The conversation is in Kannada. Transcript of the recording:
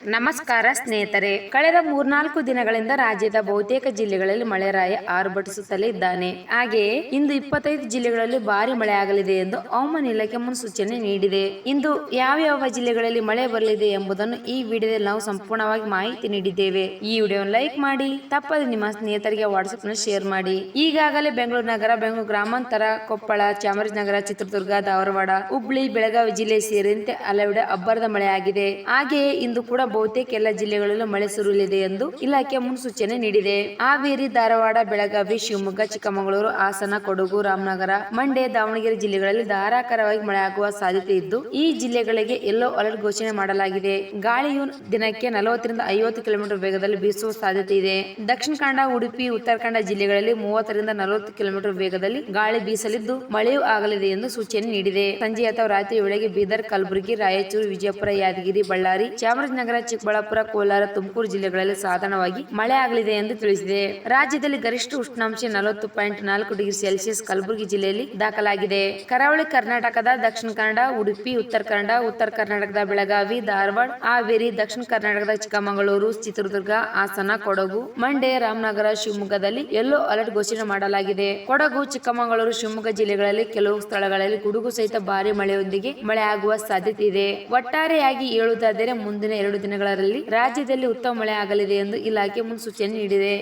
ನಮಸ್ಕಾರ ಸ್ನೇಹಿತರೆ. ಕಳೆದ ಮೂರ್ನಾಲ್ಕು ದಿನಗಳಿಂದ ರಾಜ್ಯದ ಬಹುತೇಕ ಜಿಲ್ಲೆಗಳಲ್ಲಿ ಮಳೆರಾಯ ಆರ್ಭಟಿಸುತ್ತಲೇ ಇದ್ದಾನೆ. ಹಾಗೆಯೇ ಇಂದು ಇಪ್ಪತ್ತೈದು ಜಿಲ್ಲೆಗಳಲ್ಲಿ ಭಾರಿ ಮಳೆಯಾಗಲಿದೆ ಎಂದು ಹವಾಮಾನ ಇಲಾಖೆ ಮುನ್ಸೂಚನೆ ನೀಡಿದೆ. ಇಂದು ಯಾವ ಯಾವ ಜಿಲ್ಲೆಗಳಲ್ಲಿ ಮಳೆ ಬರಲಿದೆ ಎಂಬುದನ್ನು ಈ ವಿಡಿಯೋದಲ್ಲಿ ನಾವು ಸಂಪೂರ್ಣವಾಗಿ ಮಾಹಿತಿ ನೀಡಿದ್ದೇವೆ. ಈ ವಿಡಿಯೋ ಲೈಕ್ ಮಾಡಿ, ತಪ್ಪದೆ ನಿಮ್ಮ ಸ್ನೇಹಿತರಿಗೆ ವಾಟ್ಸ್ಆಪ್ನಲ್ಲಿ ಶೇರ್ ಮಾಡಿ. ಈಗಾಗಲೇ ಬೆಂಗಳೂರು ನಗರ, ಬೆಂಗಳೂರು ಗ್ರಾಮಾಂತರ, ಕೊಪ್ಪಳ, ಚಾಮರಾಜನಗರ, ಚಿತ್ರದುರ್ಗ, ಧಾರವಾಡ, ಹುಬ್ಳಿ, ಬೆಳಗಾವಿ ಜಿಲ್ಲೆ ಸೇರಿದಂತೆ ಹಲವೆಡೆ ಅಬ್ಬರದ ಮಳೆಯಾಗಿದೆ. ಹಾಗೆಯೇ ಇಂದು ಕೂಡ ಬಹುತೇಕ ಎಲ್ಲ ಜಿಲ್ಲೆಗಳಲ್ಲೂ ಮಳೆ ಸುರಿಯಲಿದೆ ಎಂದು ಇಲಾಖೆ ಮುನ್ಸೂಚನೆ ನೀಡಿದೆ. ಹಾವೇರಿ, ಧಾರವಾಡ, ಬೆಳಗಾವಿ, ಶಿವಮೊಗ್ಗ, ಚಿಕ್ಕಮಗಳೂರು, ಹಾಸನ, ಕೊಡಗು, ರಾಮನಗರ, ಮಂಡ್ಯ, ದಾವಣಗೆರೆ ಜಿಲ್ಲೆಗಳಲ್ಲಿ ಧಾರಾಕಾರವಾಗಿ ಮಳೆ ಆಗುವ ಸಾಧ್ಯತೆ ಇದ್ದು, ಈ ಜಿಲ್ಲೆಗಳಿಗೆ ಯೆಲ್ಲೋ ಅಲರ್ಟ್ ಘೋಷಣೆ ಮಾಡಲಾಗಿದೆ. ಗಾಳಿಯು ದಿನಕ್ಕೆ ನಲವತ್ತರಿಂದ ಐವತ್ತು ಕಿಲೋಮೀಟರ್ ವೇಗದಲ್ಲಿ ಬೀಸುವ ಸಾಧ್ಯತೆ ಇದೆ. ದಕ್ಷಿಣ ಕನ್ನಡ, ಉಡುಪಿ ಉತ್ತರ ಕನ್ನಡ ಜಿಲ್ಲೆಗಳಲ್ಲಿ ಮೂವತ್ತರಿಂದ ನಲವತ್ತು ಕಿಲೋಮೀಟರ್ ವೇಗದಲ್ಲಿ ಗಾಳಿ ಬೀಸಲಿದ್ದು, ಮಳೆಯೂ ಆಗಲಿದೆ ಎಂದು ಸೂಚನೆ ನೀಡಿದೆ. ಸಂಜೆ ಅಥವಾ ರಾತ್ರಿ ವೇಳೆಗೆ ಬೀದರ್, ಕಲಬುರಗಿ, ರಾಯಚೂರು, ವಿಜಯಪುರ, ಯಾದಗಿರಿ, ಬಳ್ಳಾರಿ, ಚಾಮರಾಜನಗರ ಚಿಕ್ಕಬಳ್ಳಾಪುರ, ಕೋಲಾರ, ತುಮಕೂರು ಜಿಲ್ಲೆಗಳಲ್ಲಿ ಸಾಧಾರಣವಾಗಿ ಮಳೆ ಆಗಲಿದೆ ಎಂದು ತಿಳಿಸಿದೆ. ರಾಜ್ಯದಲ್ಲಿ ಗರಿಷ್ಠ ಉಷ್ಣಾಂಶ ನಲವತ್ತು ಪಾಯಿಂಟ್ ನಾಲ್ಕು ಡಿಗ್ರಿ ಸೆಲ್ಸಿಯಸ್ ಕಲಬುರಗಿ ಜಿಲ್ಲೆಯಲ್ಲಿ ದಾಖಲಾಗಿದೆ. ಕರಾವಳಿ ಕರ್ನಾಟಕದ ದಕ್ಷಿಣ ಕನ್ನಡ, ಉಡುಪಿ, ಉತ್ತರ ಕನ್ನಡ, ಉತ್ತರ ಕರ್ನಾಟಕದ ಬೆಳಗಾವಿ, ಧಾರವಾಡ, ಹಾವೇರಿ, ದಕ್ಷಿಣ ಕರ್ನಾಟಕದ ಚಿಕ್ಕಮಗಳೂರು, ಚಿತ್ರದುರ್ಗ, ಹಾಸನ, ಕೊಡಗು, ಮಂಡ್ಯ, ರಾಮನಗರ, ಶಿವಮೊಗ್ಗದಲ್ಲಿ ಯೆಲ್ಲೋ ಅಲರ್ಟ್ ಘೋಷಣೆ ಮಾಡಲಾಗಿದೆ. ಕೊಡಗು, ಚಿಕ್ಕಮಗಳೂರು, ಶಿವಮೊಗ್ಗ ಜಿಲ್ಲೆಗಳಲ್ಲಿ ಕೆಲವು ಸ್ಥಳಗಳಲ್ಲಿ ಗುಡುಗು ಸಹಿತ ಭಾರಿ ಮಳೆಯೊಂದಿಗೆ ಮಳೆಯಾಗುವ ಸಾಧ್ಯತೆ ಇದೆ. ಒಟ್ಟಾರೆಯಾಗಿ ಹೇಳುವುದಾದರೆ ಮುಂದಿನ ಎರಡು ದಿನಗಳಲ್ಲಿ ರಾಜ್ಯದಲ್ಲಿ ಉತ್ತಮ ಮಳೆ ಆಗಲಿದೆ ಎಂದು ಇಲಾಖೆ ಮುನ್ಸೂಚನೆ ನೀಡಿದೆ.